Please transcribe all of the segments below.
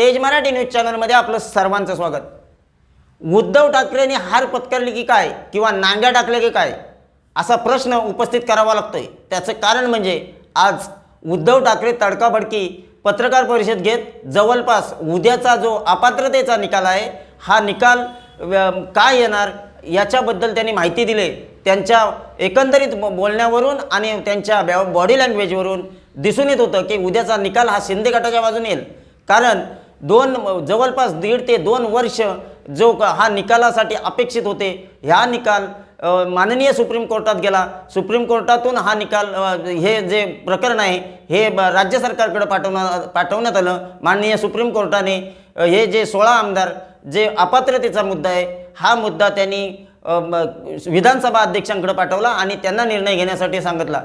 तेज मराठी न्यूज चॅनलमध्ये आपलं सर्वांचं स्वागत. उद्धव ठाकरेंनी हार पत्करली की काय? किंवा नांग्या टाकल्या की काय? असा प्रश्न उपस्थित करावा लागतोय. त्याचं कारण म्हणजे आज उद्धव ठाकरे तडकाभडकी पत्रकार परिषद घेत जवळपास उद्याचा जो अपात्रतेचा निकाल आहे हा निकाल काय येणार याच्याबद्दल त्यांनी माहिती दिली. त्यांच्या एकंदरीत बोलण्यावरून आणि त्यांच्या बॉडी लँग्वेजवरून दिसून येत होतं की उद्याचा निकाल हा शिंदे गटाच्या बाजूने येईल. कारण दोन जवळपास दीड ते दोन वर्ष जो का हा निकालासाठी अपेक्षित होते ह्या निकाल माननीय सुप्रीम कोर्टात गेला. सुप्रीम कोर्टातून हा निकाल हे जे प्रकरण आहे हे ब- राज्य सरकारकडे पाठवण्यात पाठवण्यात आलं. माननीय सुप्रीम कोर्टाने हे जे सोळा आमदार जे अपात्रतेचा मुद्दा आहे हा मुद्दा त्यांनी विधानसभा अध्यक्षांकडे पाठवला आणि त्यांना निर्णय घेण्यासाठी सांगितला.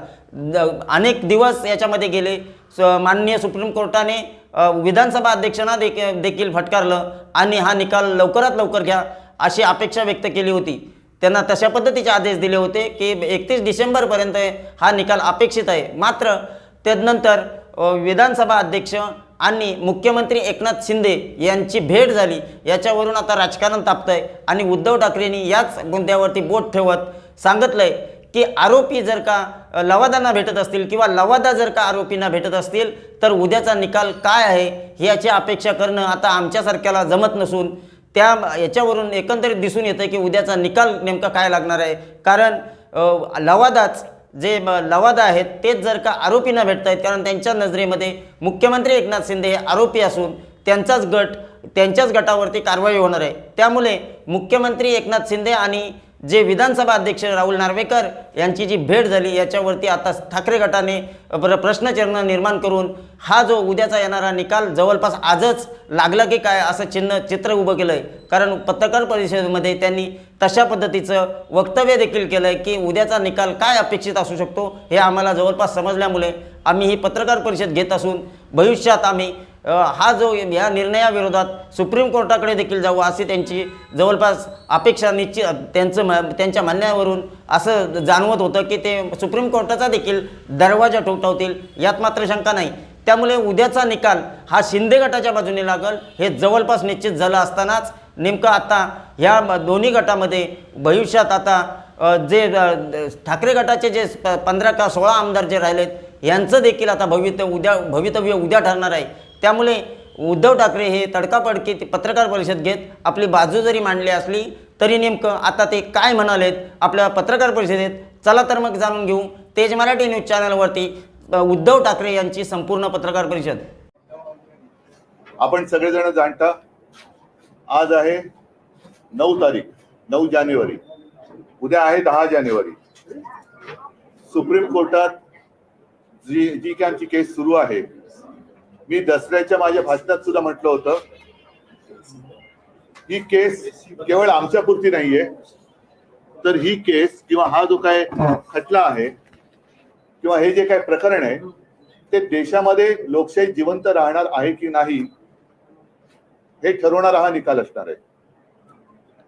अनेक दिवस याच्यामध्ये गेले. स- माननीय सुप्रीम कोर्टाने विधानसभा अध्यक्षांना देख देखील फटकारलं आणि हा निकाल लवकरात लवकर घ्या अशी अपेक्षा व्यक्त केली होती. त्यांना तशा पद्धतीचे आदेश दिले होते की एकतीस डिसेंबरपर्यंत हा निकाल अपेक्षित आहे. मात्र त्यानंतर विधानसभा अध्यक्ष आणि मुख्यमंत्री एकनाथ शिंदे यांची भेट झाली. याच्यावरून आता राजकारण तापतंय आणि उद्धव ठाकरेंनी याच मुद्द्यावरती बोट ठेवत सांगितलंय की आरोपी जर का लवादांना भेटत असतील किंवा लवादा जर का आरोपींना भेटत असतील तर उद्याचा निकाल काय आहे याची अपेक्षा करणं आता आमच्यासारख्याला जमत नसून त्या याच्यावरून एकंदरीत दिसून येतं की उद्याचा निकाल नेमका काय लागणार आहे. कारण लवादाच जे लवादा आहेत तेच जर का आरोपींना भेटत आहेत कारण त्यांच्या नजरेमध्ये मुख्यमंत्री एकनाथ शिंदे हे आरोपी असून त्यांचाच गट त्यांच्याच गटावरती कारवाई होणार आहे. त्यामुळे मुख्यमंत्री एकनाथ शिंदे आणि जे विधानसभा अध्यक्ष राहुल नार्वेकर यांची जी भेट झाली याच्यावरती आता ठाकरे गटाने प्र प्रश्नचिन्ह निर्माण करून हा जो उद्याचा येणारा निकाल जवळपास आजच लागला की काय असं चिन्ह चित्र उभं केलं आहे कारण पत्रकार परिषदेमध्ये त्यांनी तशा पद्धतीचं वक्तव्य देखील केलं आहे की उद्याचा निकाल काय अपेक्षित असू शकतो हे आम्हाला जवळपास समजल्यामुळे आम्ही ही पत्रकार परिषद घेत असून भविष्यात आम्ही हा जो या निर्णयाविरोधात सुप्रीम कोर्टाकडे देखील जाऊ अशी त्यांची जवळपास अपेक्षा निश्चित त्यांचं म- त्यांच्या म्हणण्यावरून असं जाणवत होतं की ते सुप्रीम कोर्टाचा देखील दरवाजा ठोठावतील यात मात्र शंका नाही. त्यामुळे उद्याचा निकाल हा शिंदे गटाच्या बाजूने लागल हे जवळपास निश्चित झालं असतानाच नेमकं आता ह्या म- दोन्ही गटामध्ये भविष्यात आता जे ठाकरे गटाचे जे प- पंधरा का सोळा आमदार जे राहिलेत यांचं देखील आता भवितव्य उद्या भवितव्य उद्या ठरणार आहे. त्यामुळे उद्धव ठाकरे हे तडकाफडकी ते पत्रकार परिषद घेत आपली बाजू जरी मांडली असली तरी नेमकं आता ते काय म्हणालेत? आपल्या पत्रकार परिषदेत चला तर मग जाणून घेऊ. तेज मराठी न्यूज चॅनलवरती उद्धव ठाकरे यांची संपूर्ण पत्रकार परिषद. आपण सगळेजण जाणता आज आहे नऊ तारीख नऊ जानेवारी. उद्या आहे दहा जानेवारी. सुप्रीम कोर्टात जी जी की आमची केस सुरू आहे मी दसऱ्याच्या माझ्या भाषणात सुद्धा म्हटलं होतं ही केस केवळ आमच्या पुरती नाहीये. तर ही केस किंवा हा जो काय खटला आहे किंवा हे जे काय प्रकरण आहे ते देशामध्ये लोकशाही जिवंत राहणार आहे की नाही हे ठरवणारा हा निकाल असणार आहे.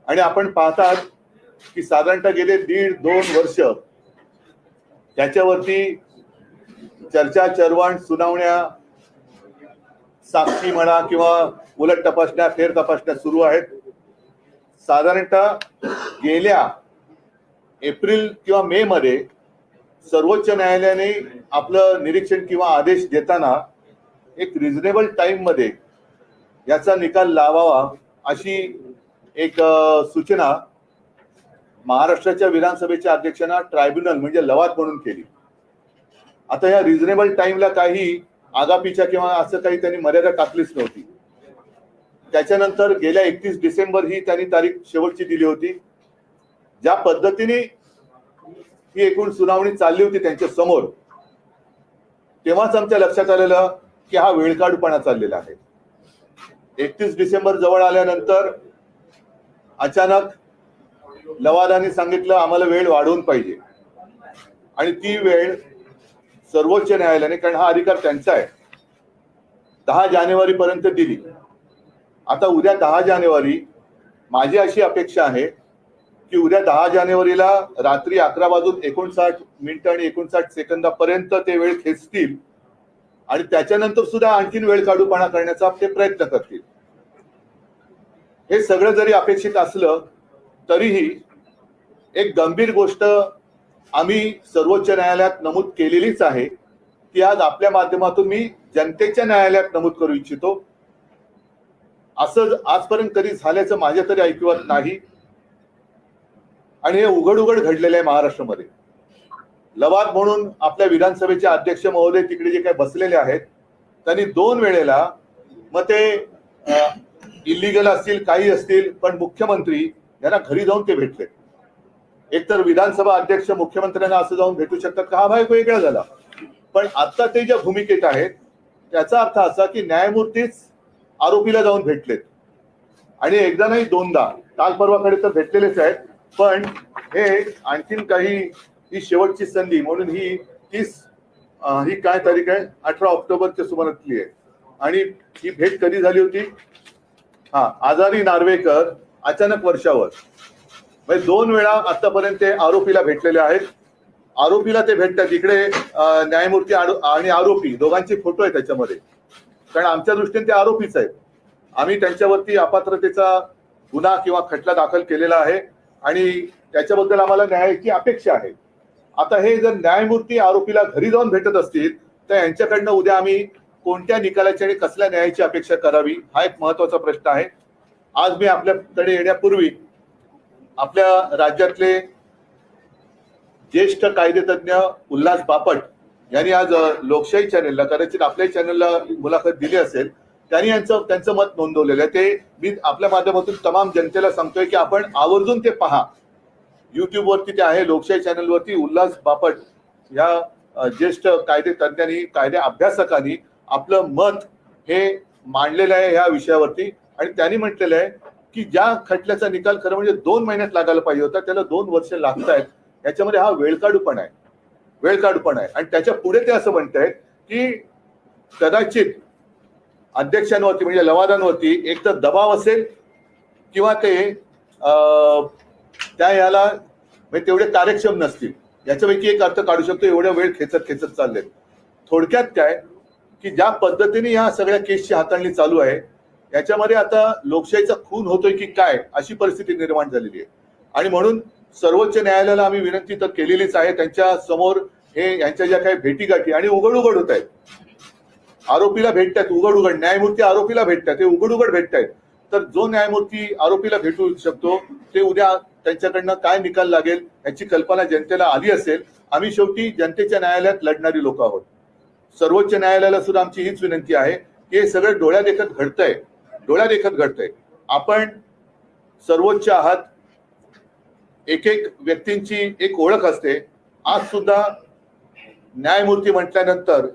आणि आपण पाहतात की साधारणतः गेले दीड दोन वर्ष त्याच्यावरती चर्चा चरवण सुनावण्या साक्षी म्हणा किंवा उलट तपासण्या फेर तपासण्या सुरू आहेत. साधारणतः गेल्या एप्रिल किंवा मे मध्ये सर्वोच्च न्यायालयाने आपलं निरीक्षण किंवा आदेश देताना एक रिझनेबल टाइममध्ये याचा निकाल लावावा अशी एक सूचना महाराष्ट्राच्या विधानसभेच्या अध्यक्षांना ट्रायब्युनल म्हणजे लवाद म्हणून केली. आता या रिझनेबल टाइमला काही आगापीच्या किंवा असं काही त्यांनी मर्यादा टाकलीच नव्हती. त्याच्यानंतर गेल्या एकतीस डिसेंबर ही त्यांनी तारीख शेवटची दिली होती. ज्या पद्धतीने ही एकूण सुनावणी चालली होती त्यांच्यासमोर तेव्हाच आमच्या लक्षात आलेलं की हा वेळकाढूपणा चाललेला आहे. एकतीस डिसेंबर जवळ आल्यानंतर अचानक लवादाने सांगितलं आम्हाला वेळ वाढवून पाहिजे. आणि ती वेळ सर्वोच्च न्यायालयाने कारण हा अधिकार त्यांचा आहे दहा जानेवारी पर्यंत दिली. आता उद्या दहा जानेवारी माझी अशी अपेक्षा आहे की उद्या दहा जानेवारीला रात्री अकरा वाजून एकोणसाठ मिनिटं आणि एकोणसाठ सेकंदापर्यंत ते वेळ खेचतील आणि त्याच्यानंतर सुद्धा आणखीन वेळ काढूपणा करण्याचा ते प्रयत्न करतील. हे सगळं जरी अपेक्षित असलं तरीही एक गंभीर गोष्ट आम्ही सर्वोच्च न्यायालयात नमूद केलेलीच आहे ती आज आपल्या माध्यमातून मी जनतेच्या न्यायालयात नमूद करू इच्छितो. असं आजपर्यंत कधी झाल्याचं माझ्या तरी ऐकिवात नाही. आणि हे उघड उघड घडलेलं आहे महाराष्ट्रामध्ये. लवाद म्हणून आपल्या विधानसभेचे अध्यक्ष महोदय तिकडे जे काही बसलेले आहेत त्यांनी दोन वेळेला मग ते इलिगल असतील काही असतील पण मुख्यमंत्री यांना घरी जाऊन ते भेटले एकतर विधानसभा अध्यक्ष मुख्यमंत्र्यांना असं जाऊन भेटू शकतात का? हा भाग वेगळा झाला. पण आता ते ज्या भूमिकेत आहेत त्याचा अर्थ असा की न्यायमूर्तीच आरोपीला जाऊन भेटलेत. आणि एकदा नाही दोनदा काल परवाकडे तर भेटलेलेच आहेत पण हे आणखीन काही ही शेवटची संधी म्हणून ही तीस ही काय तारीख आहे? अठरा ऑक्टोबरच्या सुमारातली आहे. आणि ही भेट कधी झाली होती? हा आजारी नार्वेकर अचानक वर्षावर. म्हणजे दोन वेळा आतापर्यंत ते आरोपीला भेटलेले आहेत. आरोपीला ते भेटतात. इकडे न्यायमूर्ती आरो- आणि आरोपी दोघांचे फोटो आहे त्याच्यामध्ये. कारण आमच्या दृष्टीने ते आरोपीच आहेत. आम्ही त्यांच्यावरती अपात्रतेचा गुन्हा किंवा खटला दाखल केलेला आहे. आणि त्याच्याबद्दल आम्हाला न्यायाची अपेक्षा आहे. आता हे जर न्यायमूर्ती आरोपीला घरी जाऊन भेटत असतील तर यांच्याकडनं उद्या आम्ही कोणत्या निकालाची आणि कसल्या न्यायाची अपेक्षा करावी? हा एक महत्त्वाचा प्रश्न आहे. आज मी आपल्याकडे येण्यापूर्वी आपल्या राज्यातले ज्येष्ठ कायदेतज्ञ उल्हास बापट यांनी आज लोकशाही चॅनेलला कदाचित आपल्याही चॅनेलला मुलाखत दिली असेल त्यांनी यांचं त्यांचं मत नोंदवलेलं आहे. ते मी आपल्या माध्यमातून तमाम जनतेला सांगतोय की आपण आवर्जून ते पहा. युट्यूबवरती ते आहे लोकशाही चॅनलवरती उल्हास बापट या ज्येष्ठ कायदे तज्ञांनी कायदे अभ्यासकांनी आपलं मत हे मांडलेलं आहे ह्या विषयावरती. आणि त्यांनी म्हटलेलं आहे की ज्या खटल्याचा निकाल खरं म्हणजे दोन महिन्यात लागायला पाहिजे होता त्याला दोन वर्ष लागत आहेत याच्यामध्ये हा वेळकाडूपण आहे. वेळकाडूपण आहे. आणि त्याच्या पुढे ते असं म्हणत आहेत की कदाचित अध्यक्षांवरती म्हणजे लवादांवरती एक तर दबाव असेल किंवा ते त्या याला म्हणजे तेवढे कार्यक्षम नसतील. याच्यापैकी एक अर्थ काढू शकतो एवढ्या वेळ खेचत खेचत चालले थोडक्यात काय की ज्या पद्धतीने या सगळ्या केसची हाताळणी चालू आहे याच्यामध्ये आता लोकशाहीचा खून होतोय की काय अशी परिस्थिती निर्माण झालेली आहे. आणि म्हणून सर्वोच्च न्यायालयाला आम्ही विनंती तर केलेलीच आहे. त्यांच्यासमोर हे यांच्या ज्या काही भेटीगाठी आणि उघड उघड होत आहेत. आरोपीला भेटतात उघड उघड न्यायमूर्ती आरोपीला भेटतात ते उघड उघड भेटतायत. तर जो न्यायमूर्ती आरोपीला भेटू शकतो ते उद्या त्यांच्याकडनं काय निकाल लागेल याची कल्पना जनतेला आली असेल. आम्ही शेवटी जनतेच्या न्यायालयात लढणारी लोक आहोत. सर्वोच्च न्यायालयाला सुद्धा आमची हीच विनंती आहे की हे सगळं डोळ्या देखत घडतंय. डोळ्या देखत घडतंय. आपण सर्वोच्च आहात. एक एक व्यक्तींची एक ओळख असते. आज सुद्धा न्यायमूर्ती म्हटल्यानंतर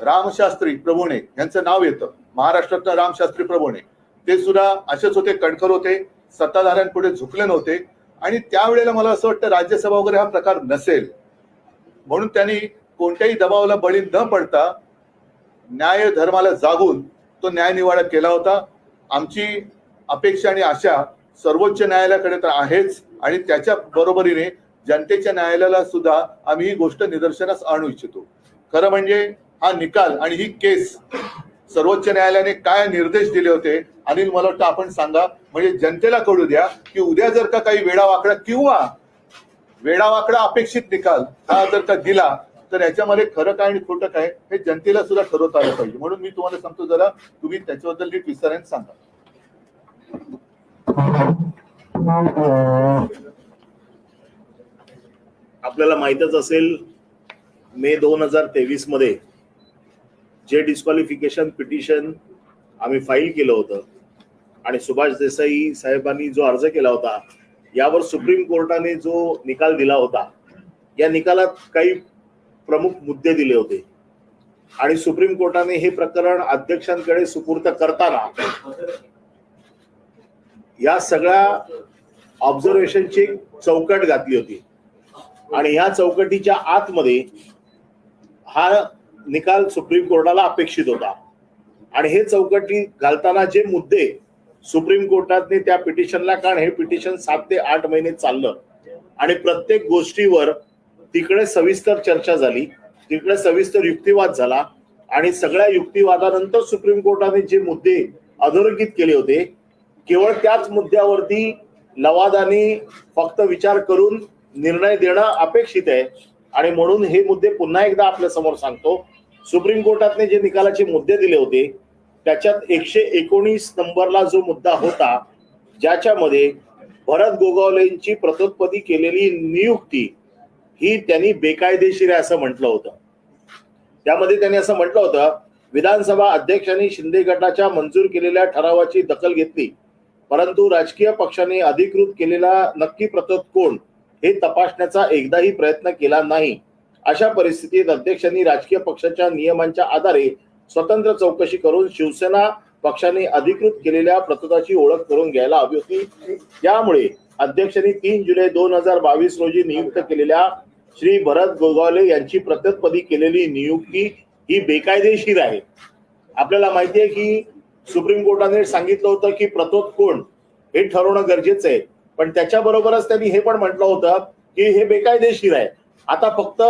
रामशास्त्री प्रभुणे यांचं नाव येतं. महाराष्ट्रातलं रामशास्त्री प्रभुणे. ते सुद्धा असेच होते कणखर होते सत्ताधाऱ्यांपुढे झुकले नव्हते. आणि त्यावेळेला मला असं वाटतं राज्यसभा वगैरे हा प्रकार नसेल. म्हणून त्यांनी कोणत्याही दबावाला बळी न पडता न्याय धर्माला जागून तो न्याय निवाडा केला होता. आमची अपेक्षा आणि आशा सर्वोच्च न्यायालयाकडे तर आहेच आणि त्याच्या बरोबरीने जनतेच्या न्यायालयाला सुद्धा आम्ही ही गोष्ट निदर्शनास आणू इच्छितो. खरं म्हणजे हा निकाल आणि ही केस सर्वोच्च न्यायालयाने काय निर्देश दिले होते अनिल मला वाटतं आपण सांगा. म्हणजे जनतेला कळू द्या की उद्या जर का काही वेळावाकडा किंवा वेळावाकडा अपेक्षित निकाल हा जर का दिला तर याच्यामध्ये खरं काय आणि खोटं काय हे जनतेला सुद्धा ठरवता आलं पाहिजे. म्हणून मी तुम्हाला सांगतो जरा तुम्ही त्याच्याबद्दल नीट विचारायला सांगा. आपल्याला माहितच असेल मे दोन हजार तेवीसमध्ये जे डिस्क्वालिफिकेशन पिटिशन आम्ही फाईल केलं होतं आणि सुभाष देसाई साहेबांनी जो अर्ज केला होता यावर सुप्रीम कोर्टाने जो निकाल दिला होता या निकालात काही प्रमुख मुद्दे दिले होते. आणि सुप्रीम कोर्टाने हे प्रकरण अध्यक्षांकडे सुपूर्त करताना या सगळ्या ऑब्झर्वेशनची चौकट घातली होती. आणि ह्या चौकटीच्या आतमध्ये हा निकाल सुप्रीम कोर्टाला अपेक्षित होता. आणि हे चौकटी घालताना जे मुद्दे सुप्रीम कोर्टाने त्या पिटिशनला कारण हे पिटिशन सात ते आठ महिने चाललं. आणि प्रत्येक गोष्टीवर तिकडे सविस्तर चर्चा झाली तिकडे सविस्तर युक्तिवाद झाला आणि सगळ्या युक्तिवादानंतर सुप्रीम कोर्टाने जे मुद्दे अधोरेखित केले होते केवळ त्याच मुद्द्यावरती लवादानी फक्त विचार करून निर्णय देणं अपेक्षित आहे. आणि म्हणून हे मुद्दे पुन्हा एकदा आपल्यासमोर सांगतो. सुप्रीम कोर्टाने जे निकालाचे मुद्दे दिले होते त्याच्यात एकशे एकोणीस नंबरला जो मुद्दा होता ज्याच्यामध्ये भरत गोगावलेंची प्रतोत्पदी केलेली नियुक्ती ही त्यांनी बेकायदेशीर आहे असं म्हटलं होतं. त्यामध्ये त्यांनी असं म्हटलं होतं विधानसभा अध्यक्षांनी शिंदे गटाच्या मंजूर केलेल्या ठरावाची दखल घेतली. परंतु राजकीय पक्षाने अधिकृत केलेला नक्की प्रतोद कोण हे तपासण्याचा एकदाही प्रयत्न केला नाही. अशा परिस्थितीत अध्यक्षांनी राजकीय पक्षाच्या नियमांच्या आधारे स्वतंत्र चौकशी करून शिवसेना पक्षाने अधिकृत केलेल्या प्रतोदाची ओळख करून घ्यायला हवी होती. त्यामुळे अध्यक्षांनी तीन जुलै दोन हजार बावीस रोजी नियुक्त केलेल्या श्री भरत गोगावले यांची प्रत्युत्पदी केलेली नियुक्ती ही बेकायदेशीर आहे. आपल्याला माहिती आहे की सुप्रीम कोर्टाने सांगितलं होतं की प्रतोद कोण हे ठरवणं गरजेचं आहे. पण त्याच्याबरोबरच त्यांनी हे पण म्हटलं होतं की हे बेकायदेशीर आहे. आता फक्त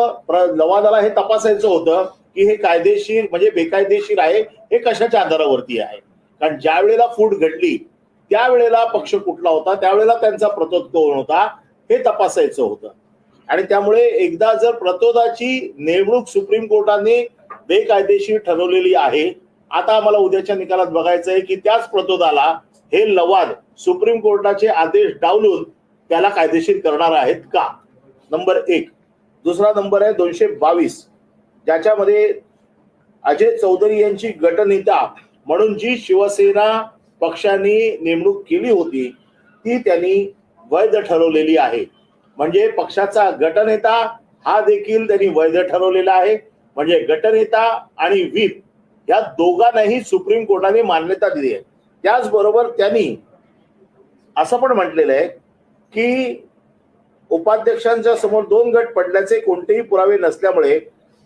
लवादाला हे तपासायचं होतं की हे कायदेशीर म्हणजे बेकायदेशीर आहे हे कशाच्या आधारावरती आहे. कारण ज्या वेळेला फूट घडली त्यावेळेला पक्ष कुठला होता त्यावेळेला त्यांचा प्रतोद कोण होता हे तपासायचं होतं. आणि त्यामुळे एकदा जर प्रतोदाची नेमणूक सुप्रीम कोर्टाने बेकायदेशीर ठरवलेली आहे आता आम्हाला उद्याच्या निकालात बघायचं आहे की त्याच प्रतोदाला हे लवाद सुप्रीम कोर्टाचे आदेश डावलून त्याला कायदेशीर करणार आहेत का? नंबर एक. दुसरा नंबर आहे दोनशे बावीस. ज्याच्यामध्ये अजय चौधरी यांची गटनेता म्हणून जी शिवसेना पक्षाने नेमणूक केली होती ती त्यांनी वैध ठरवलेली आहे. म्हणजे पक्षाचा गटनेता हा देखील त्यांनी वैध ठरवलेला आहे. म्हणजे गटनेता आणि व्हीप या दोघांनाही सुप्रीम कोर्टाने मान्यता दिली आहे. त्याचबरोबर त्यांनी असं पण म्हटलेलं आहे की उपाध्यक्षांच्या समोर दोन गट पडल्याचे कोणतेही पुरावे नसल्यामुळे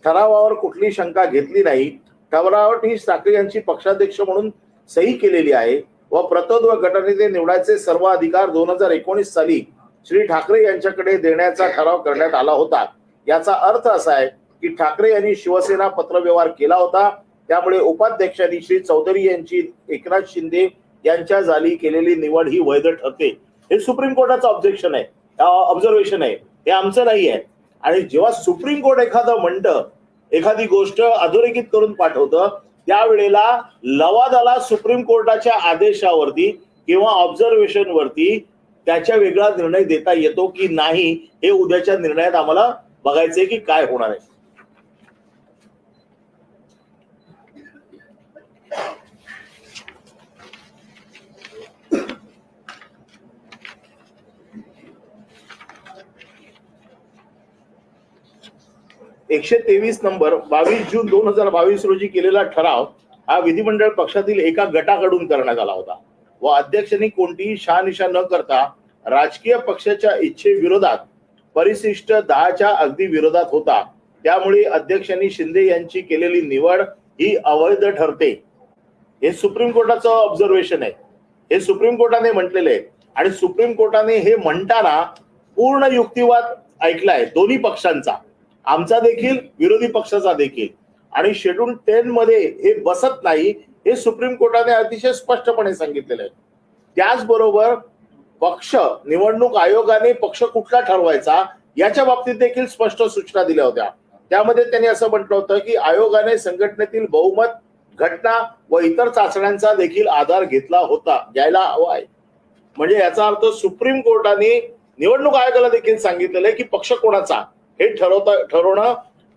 ठरावावर कुठली शंका घेतली नाही. ठरावावर ही ठाकरे यांची पक्षाध्यक्ष म्हणून सही केलेली आहे व प्रतोद व गटनेते निवडायचे सर्व अधिकार दोन हजार एकोणीस साली श्री ठाकरे यांच्याकडे देण्याचा ठराव करण्यात आला होता. याचा अर्थ असा आहे की ठाकरे यांनी शिवसेना पत्रव्यवहार केला होता. त्यामुळे उपाध्यक्षांनी श्री चौधरी यांची एकनाथ शिंदे यांच्या जाली केलेली निवड ही वैध ठरते. हे सुप्रीम कोर्टाचं ऑब्जेक्शन आहे. ऑब्झर्वेशन आहे. हे आमचं नाही आहे. आणि जेव्हा सुप्रीम कोर्ट एखादं म्हणतं एखादी गोष्ट अधोरेखित करून पाठवतं त्यावेळेला लवादाला सुप्रीम कोर्टाच्या आदेशावरती किंवा ऑब्झर्वेशन वरती त्याच्या वेगळा निर्णय देता येतो की नाही हे उद्याच्या निर्णयात आम्हाला बघायचंय की काय होणार आहे. एकशे तेवीस नंबर बावीस जून दोन हजार बावीस रोजी केलेला ठराव हा विधिमंडळ पक्षातील एका गटाकडून करण्यात आला होता. व अध्यक्षांनी कोणतीही शहानिशा न करता राजकीय पक्षाच्या इच्छेविरोधात परिशिष्ट दहाच्या अगदी विरोधात होता. त्यामुळे अध्यक्षांनी शिंदे यांची केलेली निवड ही अवैध ठरते. हे सुप्रीम कोर्टाचं ऑब्झर्वेशन आहे. हे सुप्रीम कोर्टाने म्हटलेले आहे. आणि सुप्रीम कोर्टाने हे म्हणताना पूर्ण युक्तिवाद ऐकलाय दोन्ही पक्षांचा. आमचा देखील विरोधी पक्षाचा देखील. आणि शेड्यूल टेन मध्ये हे बसत नाही. हे सुप्रीम कोर्टाने अतिशय स्पष्टपणे सांगितलेलं आहे. त्याचबरोबर पक्ष निवडणूक आयोगाने पक्ष कुठला ठरवायचा याच्या बाबतीत देखील स्पष्ट सूचना दिल्या होत्या. त्यामध्ये त्यांनी असं म्हटलं होतं की आयोगाने संघटनेतील बहुमत घटना व इतर चाचण्यांचा देखील आधार घेतला होता घ्यायला हवा आहे. म्हणजे याचा अर्थ सुप्रीम कोर्टाने निवडणूक आयोगाला देखील सांगितलेलं आहे की पक्ष कोणाचा हे ठरवता ठरवणं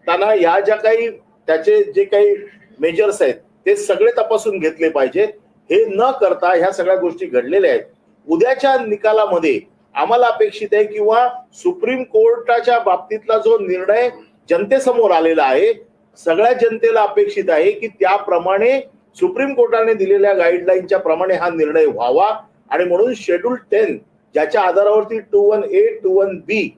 त्यांना या ज्या काही त्याचे जे काही मेजर्स आहेत ते सगळे तपासून घेतले पाहिजेत हे न करता ह्या सगळ्या गोष्टी घडलेल्या आहेत. उद्याच्या निकालामध्ये आम्हाला अपेक्षित आहे किंवा सुप्रीम कोर्टाच्या बाबतीतला जो निर्णय जनतेसमोर आलेला आहे सगळ्या जनतेला अपेक्षित आहे की त्याप्रमाणे सुप्रीम कोर्टाने दिलेल्या गाईडलाईनच्या प्रमाणे हा निर्णय व्हावा. आणि म्हणून शेड्यूल टेन ज्याच्या आधारावरती two one A two one B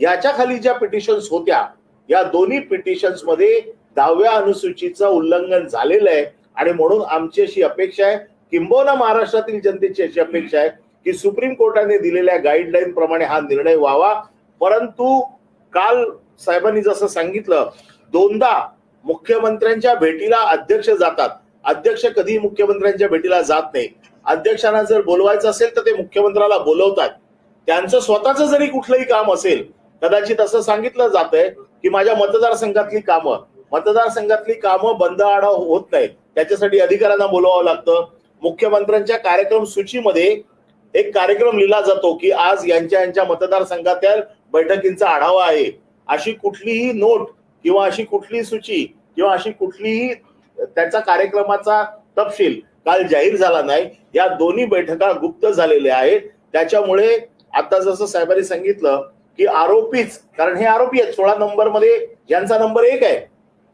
याच्या खाली ज्या पिटिशन्स होत्या या दोन्ही पिटिशन्समध्ये दहाव्या अनुसूचीचं उल्लंघन झालेलं आहे. आणि म्हणून आमची अशी अपेक्षा आहे किंबहुना महाराष्ट्रातील जनतेची अशी अपेक्षा आहे की सुप्रीम कोर्टाने दिलेल्या गाईडलाईन प्रमाणे हा निर्णय व्हावा. परंतु काल साहेबांनी जसं सांगितलं दोनदा मुख्यमंत्र्यांच्या भेटीला अध्यक्ष जातात. अध्यक्ष कधी मुख्यमंत्र्यांच्या भेटीला जात नाही. अध्यक्षांना जर बोलवायचं असेल तर ते मुख्यमंत्र्याला बोलवतात. त्यांचं स्वतःच जरी कुठलंही काम असेल कदाचित असं सांगितलं जात आहे की माझ्या मतदारसंघातली कामं मतदारसंघातली कामं बंद आढाव होत नाहीत. त्याच्यासाठी अधिकाऱ्यांना बोलवावं लागतं. मुख्यमंत्र्यांच्या कार्यक्रम सूचीमध्ये एक कार्यक्रम लिहिला जातो की आज यांच्या यांच्या मतदारसंघातील बैठकींचा आढावा आहे. अशी कुठलीही नोट किंवा अशी कुठलीही सूची किंवा अशी कुठलीही त्याचा कार्यक्रमाचा तपशील काल जाहीर झाला नाही. या दोन्ही बैठका गुप्त झालेल्या आहेत. त्याच्यामुळे आता जसं साहेबांनी सांगितलं की आरोपीच कारण हे आरोपी आहेत सोळा नंबरमध्ये यांचा नंबर एक आहे.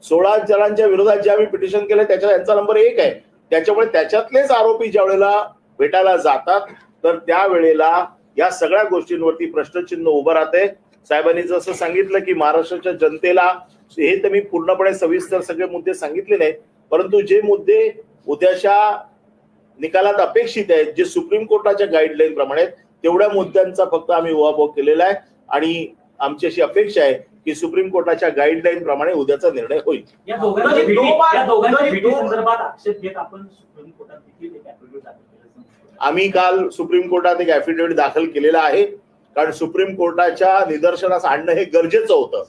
सोळा जणांच्या विरोधात जे आम्ही पिटिशन केलं त्याच्या यांचा नंबर एक आहे. त्याच्यामुळे त्याच्यातलेच आरोपी ज्या वेळेला भेटायला जातात तर त्यावेळेला या सगळ्या गोष्टींवरती प्रश्नचिन्ह उभं राहते साहेबांनी जसं सांगितलं की महाराष्ट्राच्या जनतेला हे तर मी पूर्णपणे सविस्तर सगळे मुद्दे सांगितले नाहीत परंतु जे मुद्दे उद्याच्या निकालात अपेक्षित आहेत जे सुप्रीम कोर्टाच्या गाईडलाईन प्रमाणे आहेत, तेवढ्या मुद्द्यांचा फक्त आम्ही उहापोह केलेला आहे. आणि आमची अशी अपेक्षा आहे की सुप्रीम कोर्टाच्या गाईडलाईन प्रमाणे उद्याचा निर्णय होईल. या दोघांच्या दोन- भेटी दोन- या दोघांच्या दोन- भेटी दोन- संदर्भात आक्षेप घेत आपण सुप्रीम कोर्टात देखील एक affidavit दाखल केलं. आम्ही काल सुप्रीम कोर्टात एक ऍफिडेव्हिट दाखल केलेला आहे. कारण सुप्रीम कोर्टाच्या निदर्शनास आणणं हे गरजेचं होतं.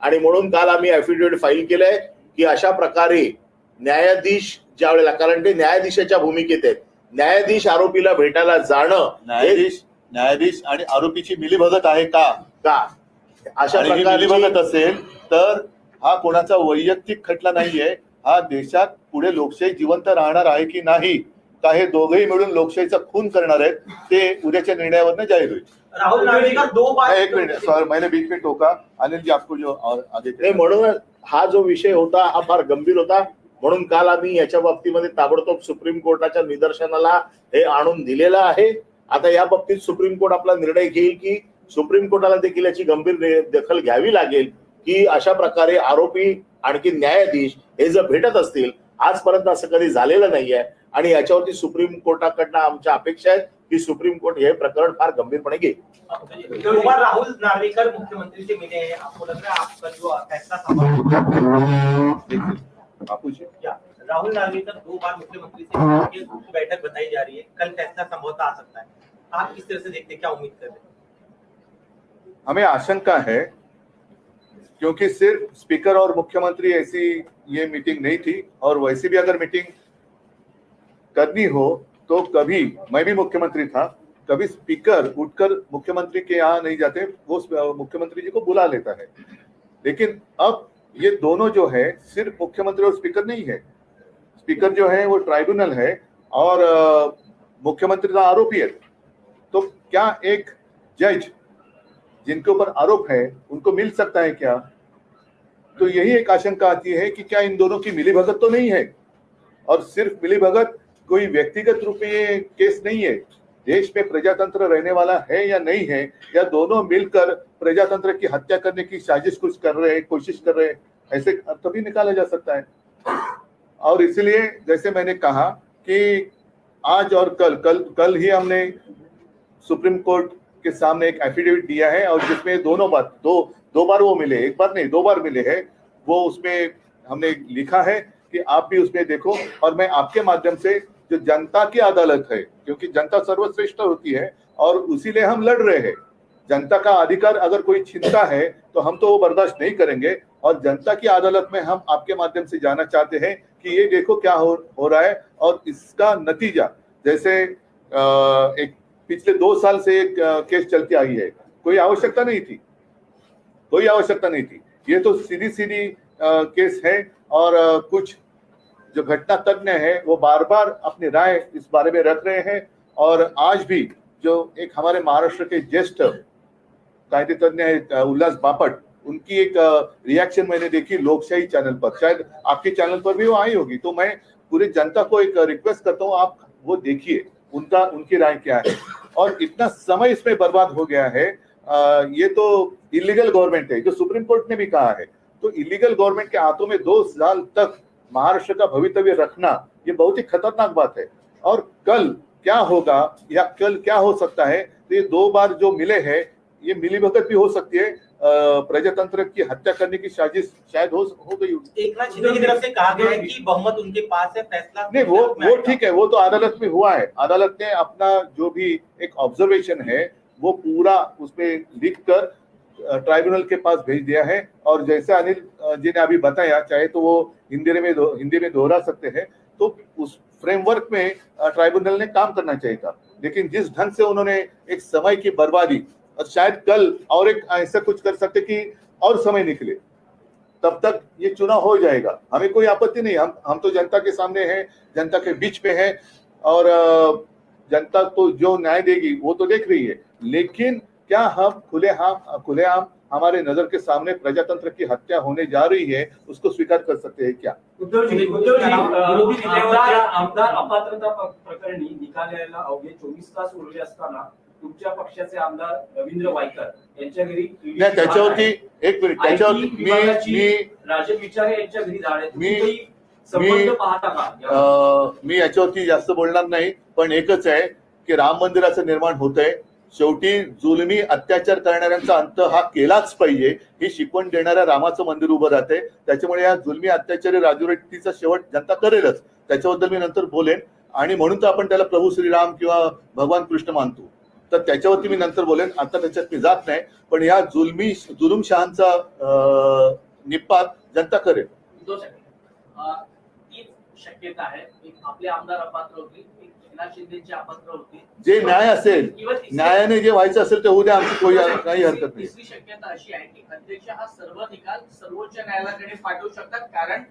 आणि म्हणून काल आम्ही ऍफिडेव्हिट फाईल केलंय की अशा प्रकारे न्यायाधीश ज्या वेळेला कारण ते न्यायाधीशाच्या भूमिकेत आहेत. न्यायाधीश आरोपीला भेटायला जाणं हे न्यायाधीश न्यायाधीश आणि आरोपीची मिलीभगत आहे का? का? अशा ही प्रकारची असेल तर हा कोणाचा वैयक्तिक खटला नाहीये. हा देशात पुढे लोकशाही जिवंत राहणार आहे की नाही का हे दोघेही मिळून लोकशाहीचा खून करणार आहेत ते उद्याच्या निर्णयावरनं जाहीर होईल. एक मिनिट मैंने बीच में टोका. अनिल जी आपको जो और आगे नाही म्हणून हा जो विषय होता हा फार गंभीर होता. म्हणून काल आम्ही याच्या बाबतीमध्ये ताबडतोब सुप्रीम कोर्टाच्या निदर्शनाला हे आणून दिलेलं आहे. आता या बाबतीत सुप्रीम कोर्ट आपला निर्णय घेईल की सुप्रीम कोर्टाला देखील याची गंभीर दखल घ्यावी लागेल की अशा प्रकारे आरोपी आणखी न्यायाधीश हे जर भेटत असतील आजपर्यंत असं कधी झालेलं नाहीये आणि याच्यावरती सुप्रीम कोर्टाकडनं आमच्या अपेक्षा आहेत की सुप्रीम कोर्ट हे प्रकरण फार गंभीरपणे घेईल. राहुल नार्वेकर मुख्यमंत्री से मिले आपको लग रहा आपका जो फैसला संभव बापू जी या. राहुल नार्वेकर दो बार मुख्यमंत्री से बैठक बताई जा रही है। कल फैसला संभवतः आ सकता है। आप किस तरह से देखते हैं? क्या उम्मीद कर रहे हैं? हमें आशंका है, क्योंकि सिर्फ़ स्पीकर और मुख्यमंत्री ऐसी ये मीटिंग नहीं थी, और वैसे भी अगर मीटिंग करनी हो तो कभी, मैं भी मुख्यमंत्री था, कभी स्पीकर उठकर मुख्यमंत्री के यहाँ नहीं जाते, वो मुख्यमंत्री जी को बुला लेता है। लेकिन अब ये दोनों जो है, सिर्फ़ मुख्यमंत्री और स्पीकर नहीं है। स्पीकर जो है, वो ट्राइब्यूनल है, और मुख्यमंत्री का आरोपी है। तो क्या एक जज जिनके ऊपर आरोप है, उनको मिल सकता है क्या? तो यही एक आशंका आती है कि क्या इन दोनों की मिलीभगत तो नहीं है? और सिर्फ़ मिलीभगत कोई व्यक्तिगत रूप में ये केस नहीं है? देश में प्रजातंत्र रहने वाला है या नहीं है? या दोनों मिलकर प्रजातंत्र की हत्या करने की साजिश कुछ कर रहे हैं, कोशिश कर रहे हैं? ऐसे अर्थ भी निकाला जा सकता है। और इसलिए जैसे मैंने कहा कि आज और कल कल कल ही हमने सुप्रीम कोर्ट के सामने एक एफिडेविट दिया है और जिसमें दोनों बात दो दो बार वो मिले एक बार नहीं दो बार मिले हैं। वो उसमें हमने लिखा है कि आप भी उसमें देखो और मैं आपके माध्यम से जो जनता की अदालत है क्योंकि जनता सर्वश्रेष्ठ होती है और उसीलिए हम लड़ रहे हैं। जनता का अधिकार अगर कोई छीनता है तो हम तो वो बर्दाश्त नहीं करेंगे और जनता की अदालत में हम आपके माध्यम से जाना चाहते हैं कि ये देखो क्या हो, हो रहा है और इसका नतीजा जैसे अ, एक पिछले दो साल से एक केस चलती आई है। कोई आवश्यकता नहीं थी। कोई आवश्यकता नहीं थी। ये तो सीधी सीधी केस है और कुछ जो घटना तज्ञ है, वो बार बार अपनी राय इस बारे में रख रहे हैं और आज भी जो एक हमारे महाराष्ट्र के ज्येष्ठ कायदे तज्ञ है उल्लास बापट, उनकी एक रिएक्शन मैंने देखी लोकशाही चैनल पर। शायद आपके चैनल पर भी वो आई होगी। तो मैं पूरी जनता को एक रिक्वेस्ट करता हूँ, आप वो देखिए। उनका उनकी राय क्या है? और इतना समय इसमें बर्बाद हो गया है अ, ये तो इलीगल गवर्नमेंट है जो सुप्रीम कोर्ट ने भी कहा है। तो इलीगल गवर्नमेंट के हाथों में दो साल तक महाराष्ट्र का भवितव्य रखना ये बहुत ही खतरनाक बात है। और कल क्या होगा या कल क्या हो सकता है तो ये दो बार जो मिले हैं ये मिलीभगत भी हो सकती है प्रजातंत्र की हत्या करने की साजिश शायद हो हो गई होगी। एक नाथ शिंदे की तरफ़ से कहा गया है कि बहुमत उनके पास है फैसला नहीं वो वो ठीक है वो तो अदालत में हुआ है। अदालत ने अपना जो भी एक ऑब्जर्वेशन है वो पूरा उसमें लिख कर ट्राइब्यूनल के पास भेज दिया है। और जैसे अनिल जी ने अभी बताया चाहे तो वो हिंदी में हिंदी में दोहरा सकते हैं तो उस फ्रेमवर्क में ट्राइब्यूनल ने काम करना चाहिए था। लेकिन जिस ढंग से उन्होंने एक समय की बर्बादी और शायद कल और एक ऐसा कुछ कर सकते कि और समय निकले। तब तक ये चुनाव हो जाएगा। हमें कोई आपत्ति नहीं। हम हम तो जनता के सामने हैं जनता के बीच में हैं और जनता तो जो न्याय देगी वो तो देख रही है। लेकिन क्या हम खुले खुलेआम खुलेआम हमारे नज़र के सामने प्रजातंत्र की हत्या होने जा रही है उसको स्वीकार कर सकते हैं क्या? उद्धवजी उद्धवजी अं, आमदार आमदार अपात्रता प्रकरणी निकाल यायला अवघे चोवीस तास उरले असताना तुमच्या पक्षाचे आमदार रवींद्र वायकर यांच्या घरी नाही त्याच्यावरती एक मिनिट त्याच्यावरती मी मी राजन विचारे यांच्या घरी तुम्ही मी- मी- मी याच्यावरती जास्त बोलणार नाही पण एकच आहे की राम मंदिराचं निर्माण होत आहे शेवटी जुलमी अत्याचार करणाऱ्यांचा अंत हा केलाच पाहिजे. ही शिकवण देणाऱ्या रामाचं मंदिर उभं राहते त्याच्यामुळे या जुलमी अत्याचारी राजवटीचा शेवट जनता करेलच. त्याच्याबद्दल मी नंतर बोलेन. आणि म्हणून तर आपण त्याला प्रभू श्रीराम किंवा भगवान कृष्ण मानतो. तर त्याच्यावरती मी नंतर बोलेन. आता त्याच्यात मी जात नाही. पण या जुलमी जुलुमशहांचा निपात जनता करेल. शक्यता आहे. एक आपले आमदार अपात्र होतील जे न्याय असेल न्यायाने जे व्हायचं असेल ते उद्या आमची कोई काही हरकत नाही. शक्यता अशी आहे की अध्यक्ष हा सर्व निकाल सर्वोच्च न्यायालयाकडे पाठवू शकतात. कारण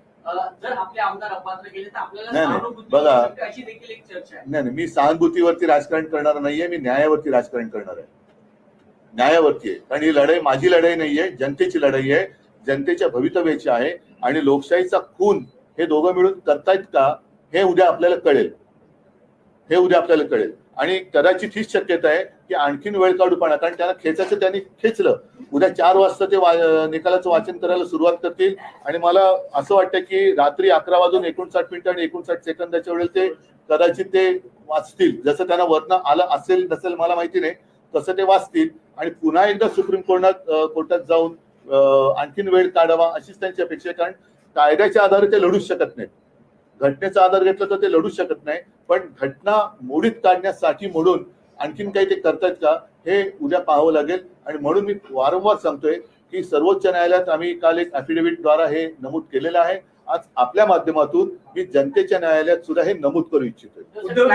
जर आपले आमदार अपात्र केले तर आपल्याला नाही, नाही. सहानुभूती बघा. मिळू शकते अशी देखील एक चर्चा आहे नाही नाही मी सहानुभूतीवरती राजकारण करणार नाहीये मी न्यायावरती राजकारण करणार आहे न्यायावरती आहे कारण ही लढाई माझी लढाई नाहीये जनतेची लढाई आहे जनतेच्या भवितव्याची आहे आणि लोकशाहीचा खून हे दोघं मिळून करतायत का हे उद्या आपल्याला कळेल हे उद्या आपल्याला कळेल आणि कदाचित हीच शक्यता आहे की आणखीन वेळ काढू पण कारण त्यांना खेचायचं त्यांनी खेचलं. उद्या चार वाजता ते वा- निकालाचं वाचन करायला सुरुवात करतील. आणि मला असं वाटतं की रात्री अकरा वाजून एकोणसाठ मिनिटं आणि एकोणसाठ सेकंदाच्या वेळेला ते कदाचित ते वाचतील. जसं त्यांना वर्ण आलं असेल नसेल मला माहिती नाही तसं ते वाचतील. आणि पुन्हा एकदा सुप्रीम कोर्टात कोर्टात जाऊन आणखीन वेळ काढावा अशीच त्यांची अपेक्षा आहे. कारण कायद्याच्या आधारे ते लढूच शकत नाहीत. घटनेचा आधार घेतला तर ते लढूच शकत नाही. पण घटना मोडीत काढण्यासाठी म्हणून आणखीन काही ते करतायत का हे उद्या पाहावं लागेल. आणि म्हणून मी वारंवार सांगतोय की सर्वोच्च न्यायालयात आम्ही काल एक अफिडेव्हिट द्वारा हे नमूद केलेलं आहे. आज आपल्या माध्यमातून मी जनतेच्या न्यायालयात सुद्धा हे नमूद करू इच्छितोय. उद्धवजी,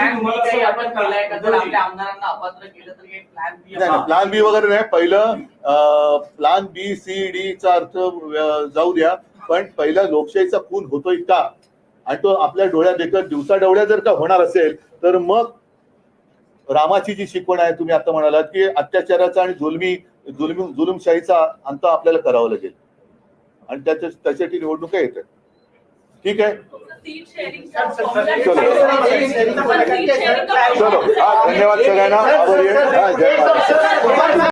प्लॅन बी वगैरे नाही. पहिलं प्लान बी सी डी चा अर्थ जाऊ द्या. पण पहिला लोकशाहीचा खून होतोय का? आणि तो आपल्या डोळ्यात देखत दिवसा डोळ्या जर का होणार असेल तर मग रामाची जी शिकवण आहे तुम्ही आता म्हणालात की अत्याचाराचा आणि जुलमी जुलमी जुलुमशाहीचा अंत आपल्याला करावा लागेल. आणि त्याच्या त्याच्यासाठी निवडणुका येत आहेत. ठीक आहे? चलो. चलो. हा धन्यवाद सगळ्यांना.